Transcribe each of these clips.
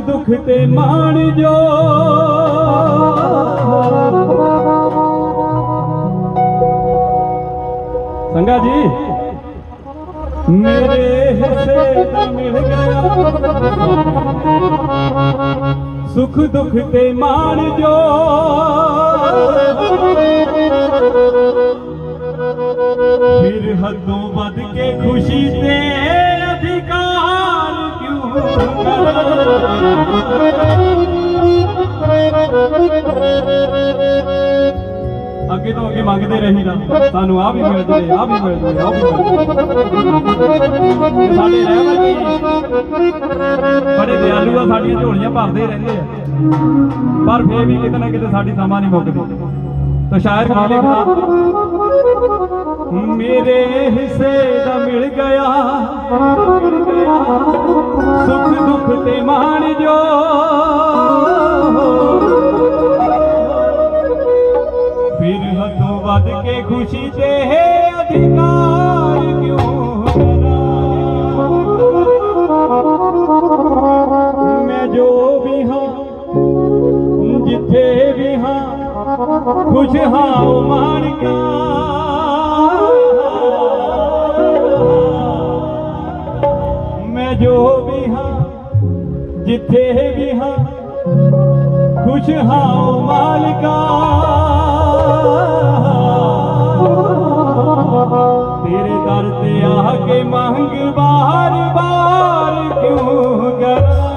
ਦੁੱਖ ਤੇ ਮਾਣ ਜੋ। ਸੰਗਾ ਜੀ, ਮੇਰੇ ਹਿੱਸੇ ਦਾ ਮਿਲ ਗਿਆ। ਸੁਖ ਦੁੱਖ ਤੇ ਮਾਣ ਜੋ। ਫਿਰ ਹੱਦੋਂ ਵੱਧ ਕੇ ਖੁਸ਼ੀ ਤੇ ਅੱਗੇ ਤੋਂ ਅੱਗੇ ਮੰਗਦੇ ਰਹੀਦਾ ਸਾਨੂੰ ਆ ਵੀ ਮਿਲ ਜਵੇ ਆ ਵੀ ਮਿਲ ਜਵੇ ਆ ਵੀ ਮਿਲ ਸਾਡੇ ਰਹਿ ਵਰਗੇ ਬੜੇ ਦਿਆਲੂ ਆ, ਸਾਡੀਆਂ ਝੋਲੀਆਂ ਭਰਦੇ ਰਹਿੰਦੇ ਆ। ਪਰ ਫੇਰ ਵੀ ਕਿਤੇ ਨਾ ਕਿਤੇ ਸਾਡੀ ਸਮਾਂ ਨਹੀਂ ਮੁੱਕਦੀ। ਤਾਂ ਸ਼ਾਇਰ ਕੀ ਲਿਖਦਾ ਮੇਰੇ ਹਿੱਸੇ ਦਾ ਮਿਲ ਗਿਆ। ਸੁਖ ਦੁੱਖ ਤੇ ਮਾਣ ਜੋ ਹੱਥੋਂ ਕੇ ਖੁਸ਼ੀ ਤੇ ਅਧਿਕਾਰ ਕਿਉਂ ਕਰਾਂ ਮੈਂ ਜੋ ਵੀ ਹਾਂ, ਜਿੱਥੇ ਵੀ ਹਾਂ, ਖੁਸ਼ ਹਾਂ, ਉਹ ਮੈਂ ਜੋ ਵੀ ਹਾਂ, ਜਿੱਥੇ ਵੀ ਹਾਂ, ਖੁਸ਼ ਹਾਂ, ਉਹ ਮਾਲਕਾ ਦਰ ਆ ਕੇ ਮੰਗ ਬਾਰ ਬਾਰ ਕਿਉਂ ਕਰਾਂ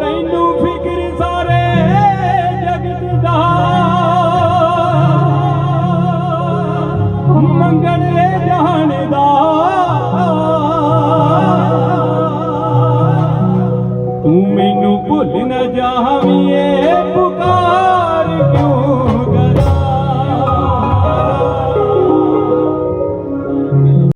ਤੈਨੂੰ ਫਿਕਰ ਸਾਰੇ ਜਗਤ ਦਾ। ਮੰਗਣੇ ਜਾਣਦਾ ਤੂੰ ਮੈਨੂੰ ਭੁੱਲ ਨਾ ਜਾਵੀਏ